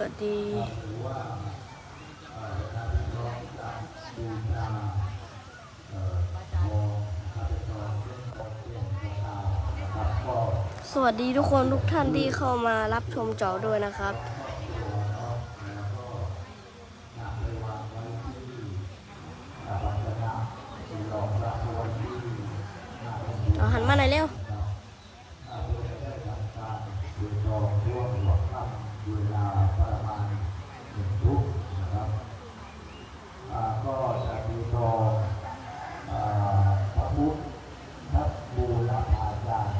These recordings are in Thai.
วัสดีสวัสดีทุกคนทุกท่านที่เข้ามารับชมเจอด้วยนะครับ เอาหันมาหน่อยเร็วอ่าก็จะมีทองอ่าพระพุทธทัพบูรพาจารย์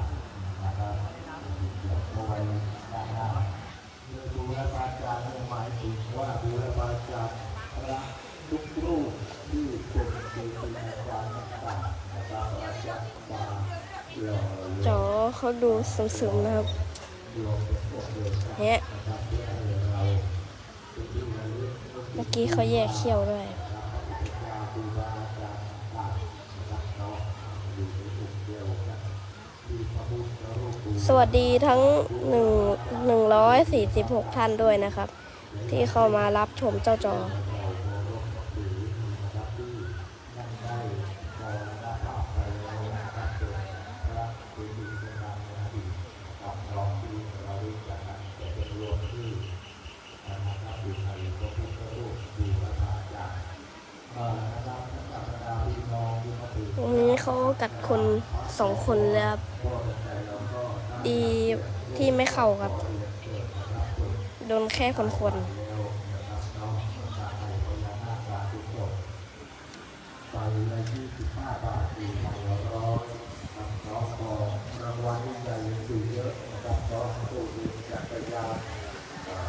นะครับเดี๋ยวเอาไว้ด้านหน้าเมื่อบูรพาจารย์เนี่ยหมายถึงว่าบูรพาจารย์พระทุกรูปที่เป็นเกจิอาจารย์ต่างๆนะครับอาจารย์มาหล่อเลี้ยง จอ เขาดูซึมๆนะครับเป็นพวกเดียวกันเนี้ยนะครับเพื่อให้เราเป็นที่ระลึกเมื่อกี้เขาแยกเขี้ยวด้วยสวัสดีทั้งหนึ่งหนึ่งร้อยสี่สิบหกท่านด้วยนะครับ ที่เข้ามารับชมเจ้าจอ คนเลยครับดีที่ไม่เข้าครับ โดนแค่คนคน ไปละยี่สิบห้าบาทดีมาร้อยน้องก็รางวัลใหญ่สูงเยอะนะครับน้องผู้ดีจักรยาน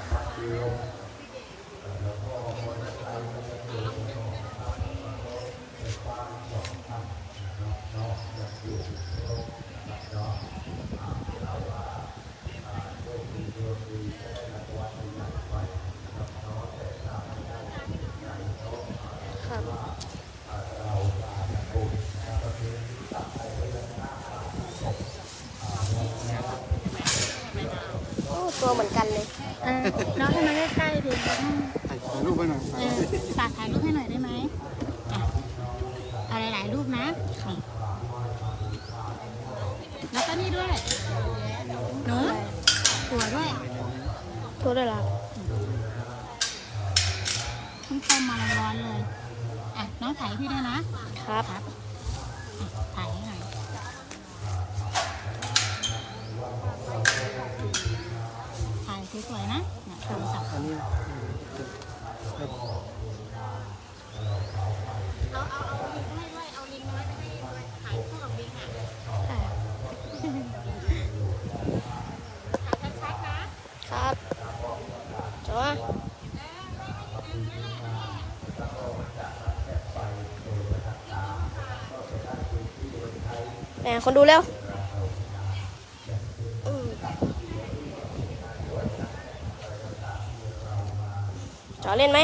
พักเดียวแล้วก็มอเตอร์ไซค์ก็จะเกิดนะครับเป็นฟ้าสองท่านนะครับน้องอยากอยู่ครบนะครับน้องเราว่าโชคดีโชคดีจะได้รางวัลใหญ่ไปนะครับน้องแต่ถ้าไม่ได้ใหญ่น้อง ครับ เราอาจจะถูกนะครับคือตัดไปไว้ด้านหน้า โอ้ตัว เออน้องให้มาใกล้ๆดิถ่ายรูปไปหน่อยเออฝากถ่ายรูปให้หน่อยได้ไหมอะเอาหลายๆรูปนะแล้วก็นี่ด้วยหนูตัวด้วยทุกได้รับเพิ่งต้มมาร้อนๆเลย อะ น้องถ่ายพี่ด้วยนะครับครับอะถ่าย สวยๆนะเนี่ยทรศัพท์อันนี้เอาเอาเอาลิงให้ด้วยเอาลิงก์มาให้ถ่ายคู่กับลิงก์อะอะถ่ายชัดๆนะครับจอแหมคนดูเร็วอืมจอ เล่นไหม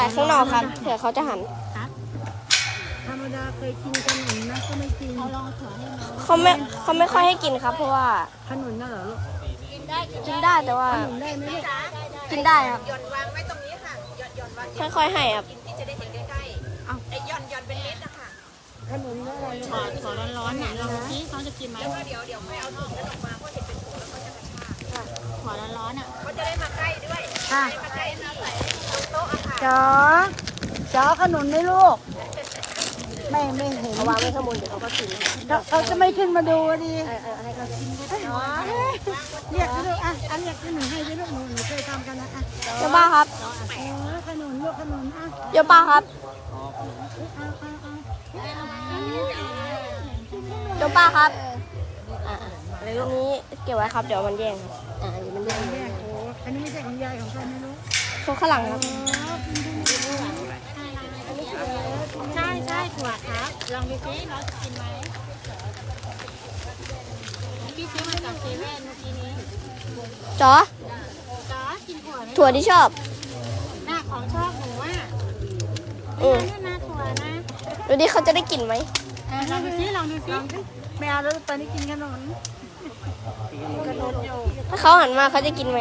ายข้างนอกครับเผื่อเขาจะหันครับธรรมดาเคยกินขนุนนะก็ไม่กินเอาลองเอาถั่วให้น้องเขาไม่เขาไม่ค่อยให้กินครับ เพราะว่าขนุนน่ะเหรอลูกกินได้แต่ว่าขนุนได้ไหมลูกกินได้ครับ หย่อนวางไว้ตรงนี้ค่ะ หย่อนหย่อนวางค่อยๆให้ครับ กินที่จะได้เห็นใกล้ๆเอาไอ้หย่อนหย่อนเป็นเม็ดนะคะขนุนได้อะไรลูกถั่วถั่วร้อนๆน่ะลองชี้เขาจะกินไหมแล้วก็เดี๋ยวเดี๋ยวค่อยเอาถุงนั้นออกมาเพราะเห็นเป็นถุงแล้วเขาจะกระชากถั่วร้อนๆอะเขาจะได้มาใกล้ด้วย ค่ะได้มาใกล้ที่ใส่ตรงโต๊ะอะค่ะจ๋อจ๋อขนุนไหมลูก ไม่ไม่เห็นเอาวางไว้ข้างบนเดี๋ยวเขาก็กินเขาเขาจะไม่ขึ้นมาดูดิเออเออให้เขากินอ๋อเรียกสิลูกอะอันเรียกขนุนให้สิลูกหนูหนูเคยทำกันนะอะเจ้าบ้าครับอ๋อขนุนลูกขนุนอะโยป้าครับเอาเอาเอาโยป้าครับอ่าเรื่องนี้เก็บไว้ครับเดี๋ยวมันแย่งครับอ่าเดี๋ยวมันแย่ง ของยายของใครไม่รู้โชว์ข้างหลังครับใช่ใช่ถั่วครับ ลองดูซิเราจะกินไหมพี่ซื้อมาจากเซเว่นเมื่อกี้นี้จอจ้ากินถั่วไหมถั่วที่ชอบ หน้าของชอบหนูอะอืม นี่นะถั่วนะดูดิเขาจะได้กลิ่นไหมอะลองดูซิลองดูซิไม่เอาแล้วตอนนี้กินขนม ถ้าเขาหันมาเขาจะกินไหม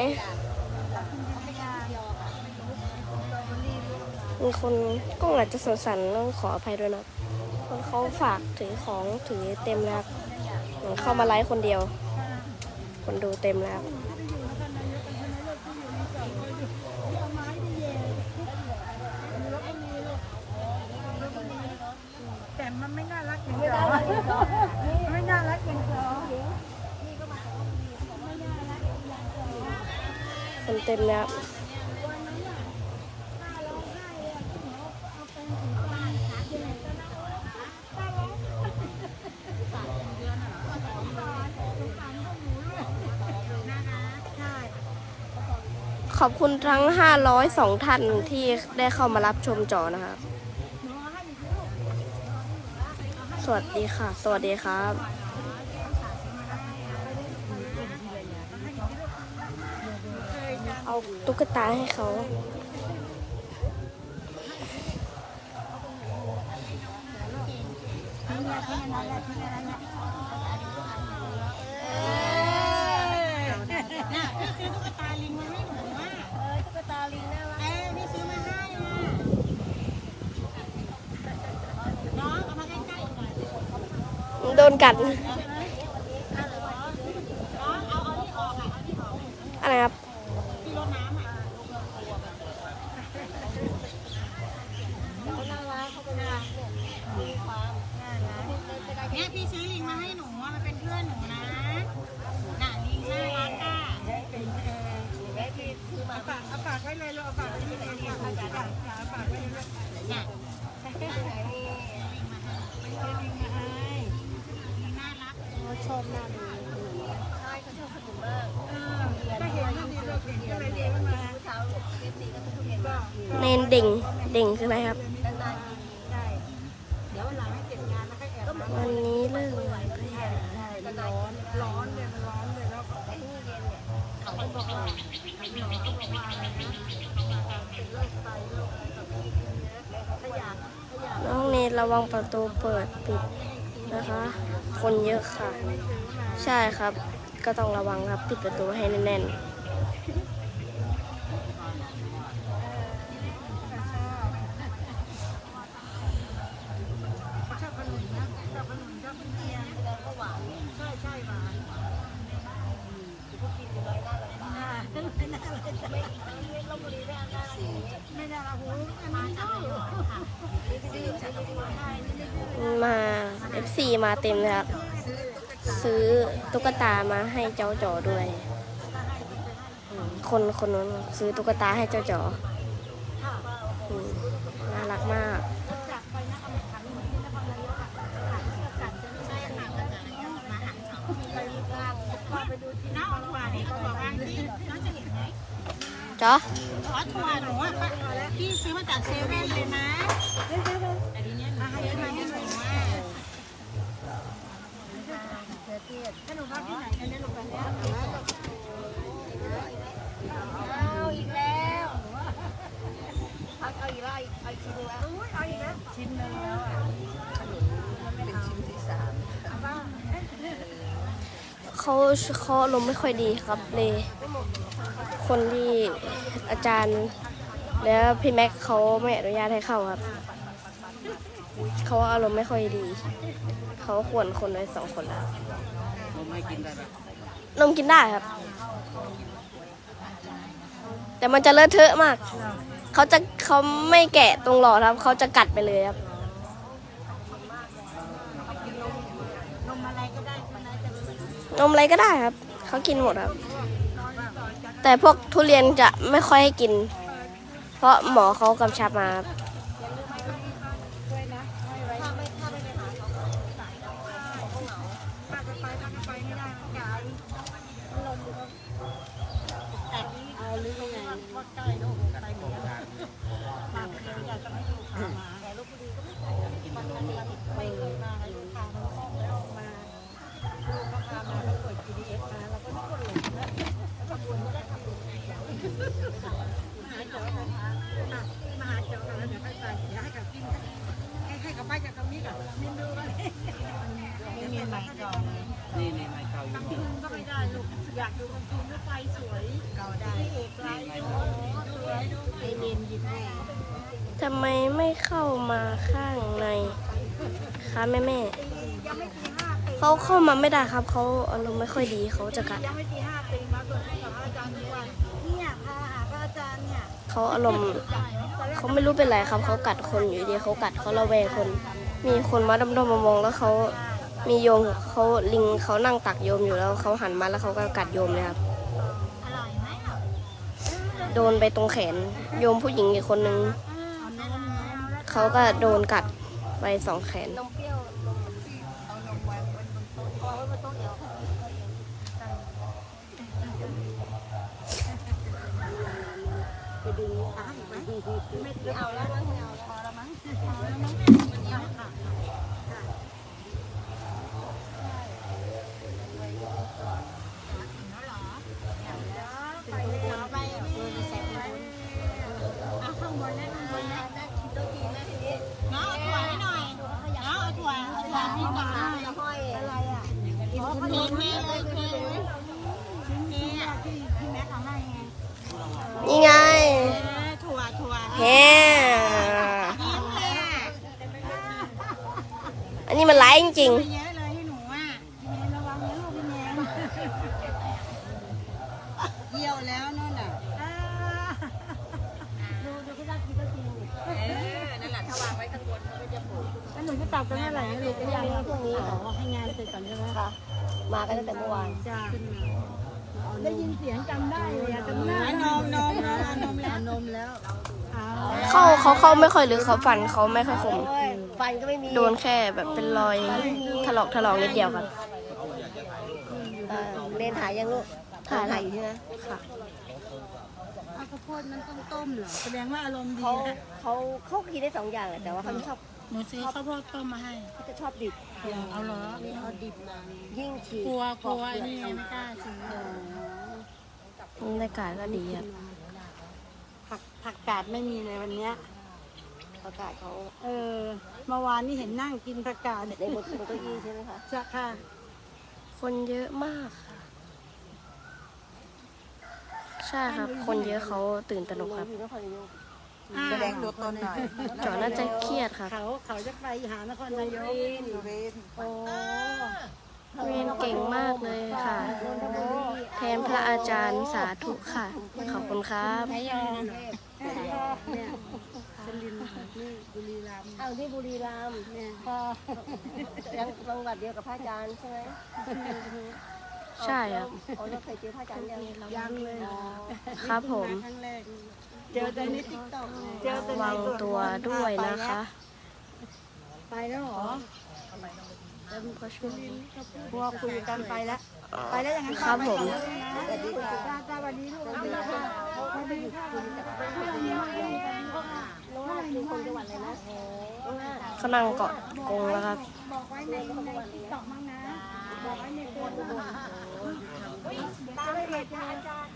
มีคนกล้องอาจจะสงสันต้องขออภัยด้วยนะเพราะเขาฝากถือของถือเต็มแล้วเหมือนเข้ามาไลฟ์คนเดียว คนดูเต็มแล้วแต่มันไม่น่ารักอย่างเดียวไม่น่ารักอย่างเดียวคนเต็มแล้ว ขอบคุณทั้ง 502 ท่านที่ได้เข้ามารับชมจอนะครับ สวัสดีค่ะ สวัสดีครับเอาตุ๊กตาให้เขาน่ะพี่ซื้อตุ๊กตาลิงมาให้หนูอะเออตุ๊กตาลิงน่ารักเออพี่ซื้อมาให้อะน้องเอามาใกล้ๆหน่อย โด นกัน แบบนี้ถ้าอยากถ้าอยากน้องเนนระวังประตูเปิดปิดนะคะ คนเยอะค่ะ ใช่ครับ ก็ต้องระวังครับ ปิดประตูให้แน่นชอบขนมนะชอบขนมชอบกินเทียนแล้วก็หวานใช่ใช่หวานพวกกินอยู่น้อยน่ารักน่าไม่น่ารักไม่ไม่ลบบุรีไม่น่ารักไม่น่ารักหูมาจากไหนค่ะซื้อจากใช่นี่ ๆ มา FC มาเต็มเลยครับ ซื้อตุ๊กตามาให้เจ้าจ๋อด้วย คนคนนู้นซื้อตุ๊กตาให้เจ้าจ๋ออืมน่ารักมากน้องเอาถั่วนี่เขาบอกว่าที่น้องจะเห็นไหมจ๋อขอถั่วหนูอะพี่ซื้อมาจากเซเว่นเลยนะแต่ทีเนี้ยหนูซื้มาให้หนูอะ ขนมพักที่ไหนกันเนี่ยลูกกันเนี่ยเอาอีกแล้วเอาเอาอีกแล้วเอาอีกชิ้นนึงแล้วเอาอีกแล้วชิ้นนึงแล้วอะเป็นชิ้นที่สามเขาเขาลมณ์ไม่ค่อยดีครับเลยคนที่อาจารย์ แล้วพี่แม็กเขาไม่อนุญาตให้เข้าครับเขาอารมณ์ไม่ค่อยดี เขาควรคนไว้สองคนแล้วนมกินได้ครับ แต่มันจะเลอะเทอะมาก เขาจะเขาไม่แกะตรงหลอดครับ เขาจะกัดไปเลยครับ นมอะไรก็ได้ใช่ไหมจะเป็นนมอะไรก็ได้ครับ เขากินหมดครับ แต่พวกทุเรียนจะไม่ค่อยให้กิน เพราะหมอเขากำชับมาครับ ป้าจะไปป้าจะไปไม่ได้มันไกลแต่นี้เอาหรือยังไงทอด ใกล้โน่นไปเหมือนกันมาคนเดียวอยากจะไม่ดูขามาแต่ลูกบุรีก็ไม่ไปมันมันไม่เคยมาลูกพามันคล่องแล้วมาลูกก็พามาแล้วเปิด GPS มาเราก็นึกว่าหลงแล้วแล้วก็วนไม่ได้ทำบุญหาเจอกันอะมหาเจอกันแล้วเดี๋ยวให้ไปเดี๋ยวให้กับกินให้ให้กับป้าจากตรงนี้กับเมนูกันไม่มีไม้กองเลยนี่นี่ไม้เก่าอยู่ ไม่ได้ลูกอยากดูกลางคืนแล้วไฟสวยเก่าได้เอกไลท์ดูสวยดูเย็นเย็นหยิบให้ทำไมไม่เข้ามาข้างในคะแม่แม่ยังไม่ตีห้าปีเขาเข้ามาไม่ได้ครับเขาอารมณ์ไม่ค่อยดีเขาจะกัดยังไม่ตีห้าปีมาตรวจให้กับอาจารย์ทุกวันเนี่ยพาหาพระอาจารย์เนี่ยเขาอารมณ์เขาไม่รู้เป็นไรครับเขากัดคนอยู่ดีเขากัดเขาระแวงคน มีคนมาดมๆมองๆแล้วเขา มีโยมเขาลิงเขานั่งตักโยมอยู่แล้วเขาหันมาแล้วเขาก็กัดโยมเลยครับอร่อยไหมอะโดนไปตรงแขน โยมผู้หญิงอีกคนนึงเอาเนื้อเนื้อเขาก็โดนกัดไปสองแขนนมเปรี้ยวนมเอานมไว้บนโต๊ะเอาไว้บนโต๊ะเดียวไปดึงขาอีกไหมไม่ไม่เอาแล้วมั้งไม่เอาแล้วพอแล้วมั้ง นยังขาดไปเลยไปเอาข้างบนนะข้างบนนะ โต๊ะจีนนะทีนี้ น้องเอาถั่วให้หน่อยน้องเอาถั่วเอาถั่วให้หน่อย แล้วห้อย อะไรอ่ะเทเทเลยเทเลยชิ้นนี้อ่ะที่ที่แม็กเอาให้ไง นี่ไง เออถั่วถั่ว แฮ ยิ้มเลยอ่ะ อันนี้มันร้ายจริง ไ มากันตั้งแต่เมื่อวาน จ้าได้ยินเสียงจำได้เลยอะจำได้นมนมนมนมแล้วนมแล้วเอาๆเข้าเขาเข้าไม่ค่อยหรือเขาฟันเขาไม่ค่อยคมโอ้ยฟันก็ไม่มีโดนแค่แบบเป็นรอยถลอกถลอกนิดเดียวครับเออเรียนถ่ายยังลูกถ่ายถ่ายอยู่ใช่ไหมค่ะเอาข้าวโพดมันต้องต้มเหรอ แสดงว่าอารมณ์ดีเขานะ เขาเขากินได้สองอย่างแหละแต่ว่าเขาไม่ชอบ หนูซื้อข้าวโพดต้มมาให้ เขาจะชอบดิบเอาเหรอเอาดิบมายิ่งฉีกกลัวกลัวไอ้นี่ไงไม่กล้าซื้อบรรยากาศก็ดีครับผักผักกาดไม่มีเลยวันเนี้ยประกาศเขาเออเมื่อวานนี่เห็นนั่งกินผักกาดในบนบนเก้าอี้ใช่ไหมคะจะค่ะ คนเยอะมากค่ะ ใช่ครับ คนเยอะเขาตื่นตระหนกครับ อยู่นครนายก แสดงตัวตนหน่อยจอน่าจะเครียดครับเขาเขาจะไปหานครนายกโอ้เรียนเก่งมากเลยค่ะ แทนพระอาจารย์สาธุค่ะ ขอบคุณครับไายอมเนี่ยเป็นลินนี่บุรีรัมย์อ้าวที่บุรีรัมย์เนี่ยพอยังจังหวัดเดียวกับพระอาจารย์ใช่ไหมใช่ครับอ๋อเราเคยเจอพระอาจารย์ยังยังเลยครับผมครั้งแรก เจอแต่ในติ๊กต็อกเจอแต่ในวางตัวด้วยนะคะไปแล้วเหรอก็ช่วยพวกคุยกันไปแล้ว ไปแล้วอย่างนั้นครับผมสวัสดีค่ะสวัสดีลูกสวัสดีค่ะสวัสดีค่ะน้องว่าคือคนจังหวัดอะไรนะน้องว่าเขานั่งเกาะกรงแล้วครับบอกไว้ในในติ๊กต็อกมั้งนะ บอกไว้ในเฟซบุ๊กตามเพจอาจารย์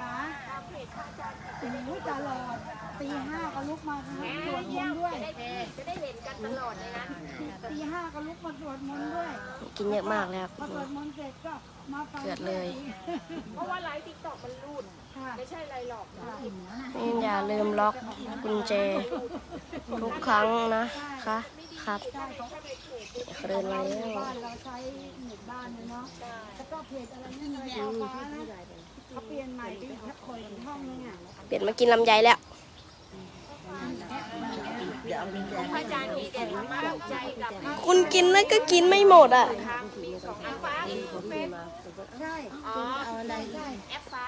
สิคะตามเพจอาจารย์โอ้ยตลอดตีห้าก็ลุกมาสวดมนต์ด้วย จะได้เห็นกันตลอดเลยนะตีห้าก็ลุกมาสวดมนต์ด้วย กินเยอะมากเลยครับพอสวดมนต์เสร็จก็มาฟังเกิดเลย เพราะว่าไลฟ์ติ๊กต็อกมันรูดค่ะไม่ใช่อะไรหรอกนี่อย่าลืมล็อกกุญแจ ทุกครั้งนะคะครับเขาเดินมาแล้วบ้านเราใช้หมู่บ้านเนี่ยเนาะแล้วก็เพจอะไรนี่เลยฟ้านะ เขาเปลี่ยนใหม่ไปอีกคนอีกห้องนึงอะเปลี่ยนมากินลำไยแล้ว พระอาจารย์มีแต่ธรรมะใจกับคุณกินแล้วก็กินไม่หมดอะ มีสองอันฟ้าเป็นใช่อ๋อเอาอะไรใช่แอปฟ้า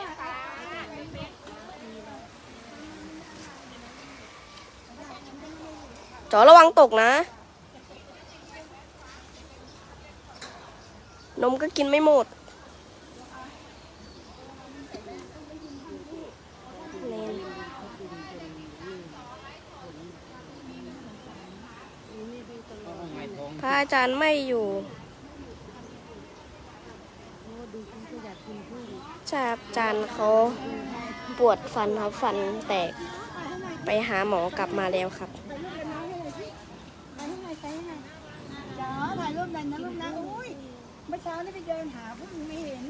แอปฟ้าจอระวังตกนะ นมก็กินไม่หมด พระอาจารย์ไม่อยู่ใช่ครับอาจารย์เขาปวดฟันครับฟันแตกไปหาหมอกลับมาแล้วครับ จ๋าถ่ายรูปหน่อยนะลูกนะอุ้ยเมื่อเช้านี่ไปเดินหาผู้ไม่เห็น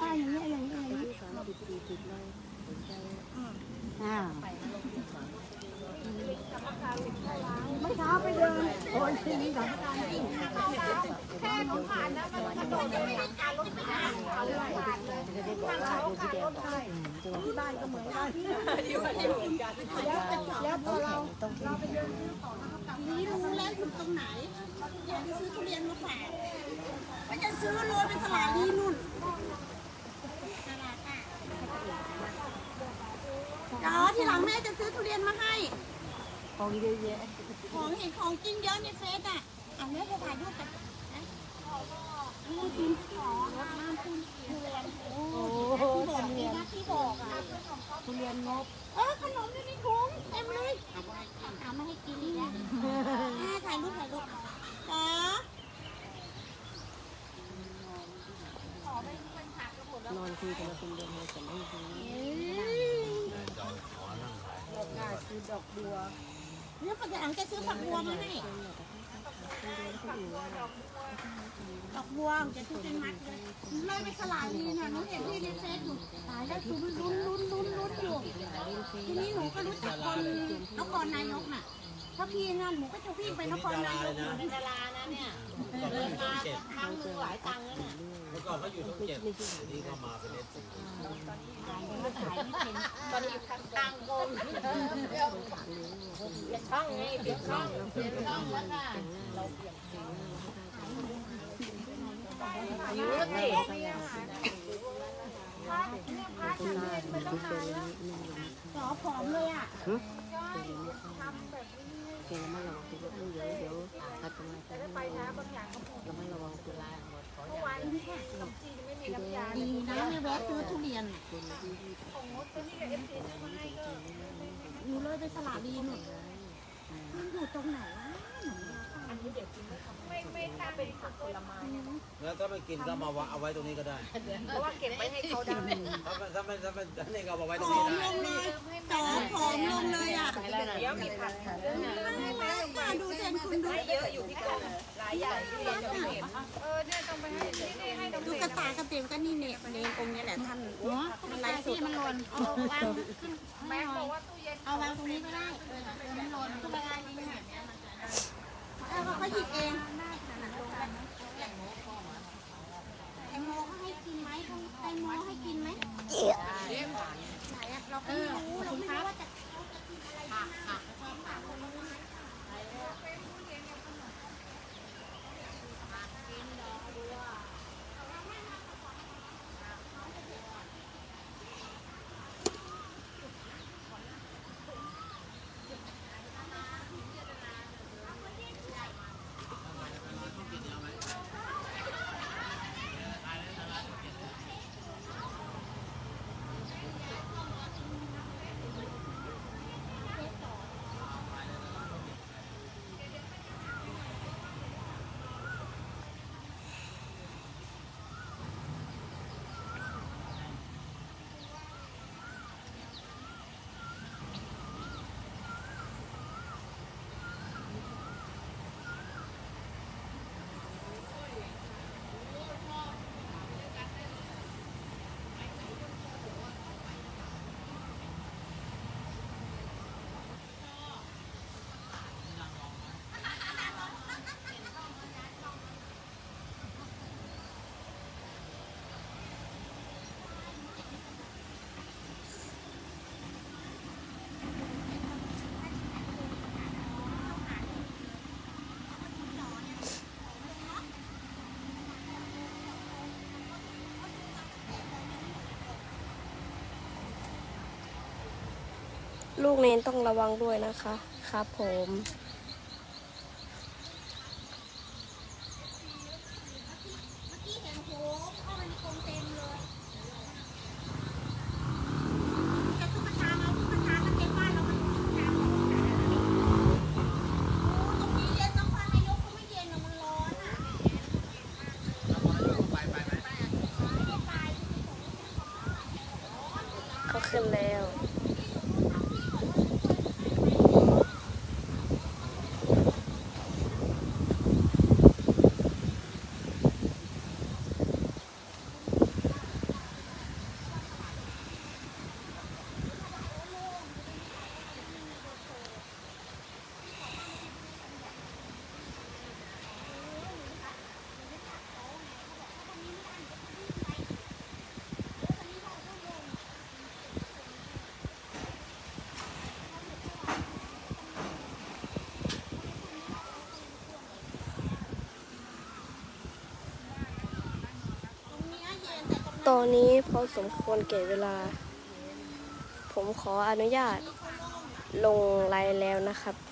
อ่าอย่างนี้อย่างนี้อย่างนี้อ่าเมื่อเช้าไปเดินโอ้ยที่นี่สถานการณ์จริง ที่บ้านก็เหมือนกันแล้วพอเราเราไปเดินซื้อของนะครับนี่รู้แล้วอยู่ตรงไหนอยากจะซื้อทุเรียนมาฝากมันจะซื้อโรยเป็นตลาดนี้นู่นตลาดอะอ๋อที่หลังแม่จะซื้อทุเรียนมาให้ของเยอะแยะของเห็นของกินเยอะในเฟซอะเอาแม่จะถ่ายรูปกัน นะนี่กินขอรถน้ำทุเรียนโอ้ที่บอกนี่นที่บอกอะทุเรียนงบเออขนมอยู่ในถุงเต็มเลยเอามาให้กินอีกแล้วอ่ถ่ายรูปถ่ายรูปจ๋านอนคุยกันมาเป็นเดือนเลยแต่ไม่รู้เนี่ยปัจจุบันจะซื้อฝักบัวมาให้ ดอกบัวจะซื้อเป็นมัดเลยเลยไปสลายดีน่ะหนูเห็นที่ในเฟซอยู่ตายแล้วลุ้นลุ้นลุ้นลุ้นลุ้นอยู่ทีนี้หนูก็รู้จักคนนครนายกน่ะถ้าพี่นั่นหนูก็จะวิ่งไปนครนายกอยู่เป็นดารานะเนี่ยเดินมาครั้งหนึ่งหลายตังค์แล้วเนี่ยเมื่อก่อนเขาอยู่ช่องเจ็ดนี่ก็มาเป็นเอสซีตอนนี้อยู่ทางกรม ช่องนี้เปลี่ยนช่องเปลี่ยนช่องแล้วน่ะอายุสิสอผอมเลยอะแกระมัดระวังตัวเยอะเดี๋ยวอาตมาจะระมัดระวังตัวดีนะไม่แวะซื้อทุเรียนของงดชนิดแบบเอฟซีเนี่ยมันใหนูเลยไปสลับดีหนู มันอยู่ตรงไหนวะแล้วถ้าไม่กินก็มาวางเอาไว้ตรงนี้ก็ได้ เพราะว่าเก็บไว้ให้เขาได้ ถ้าไม่ถ้าไม่ถ้าไม่ถ้านี่ก็เอาไว้ตรงอนี้มได้ลงเลยจอผอมลงเลยอะเดี๋ยวมีผักไม่ไม่มาดูแทนคุณดูเยอะอยู่ที่กองหลายอย่างที่เรียนจะไม่เห็นเออเนี่ยต้องไปให้นี่นี่ให้น้องดูกระตากระเต็มก็นี่เนี่ยเนนองค์นี้แหละท่านเนาะมันไรที่มันหล่นเอาวางขึ้นแม่บอกว่าตู้เย็นเอาวางตรงนี้ก็ได้เออมันหล่นขึ้นไปได้นี่เนี่ยเอาเขาหยิบเองแต งโมเขาให้กินไหมแตงโมให้กินไหมเราก็ไม่รู้เราไม่รู้ว่าจะกินอะไร ลูกเนนต้องระวังด้วยนะคะ ครับผม แต่ตุ๊กตามาตุ๊กตาก็เต็มบ้านเรามันตุ๊กตาเราตรงนี้เย็นน้องพันนายกก็ไม่เย็นอะมันร้อนอะ เขาขึ้นแล้ว ตอนนี้พอสมควรเก็บเวลา ผมขออนุญาตลงไลน์แล้วนะครับ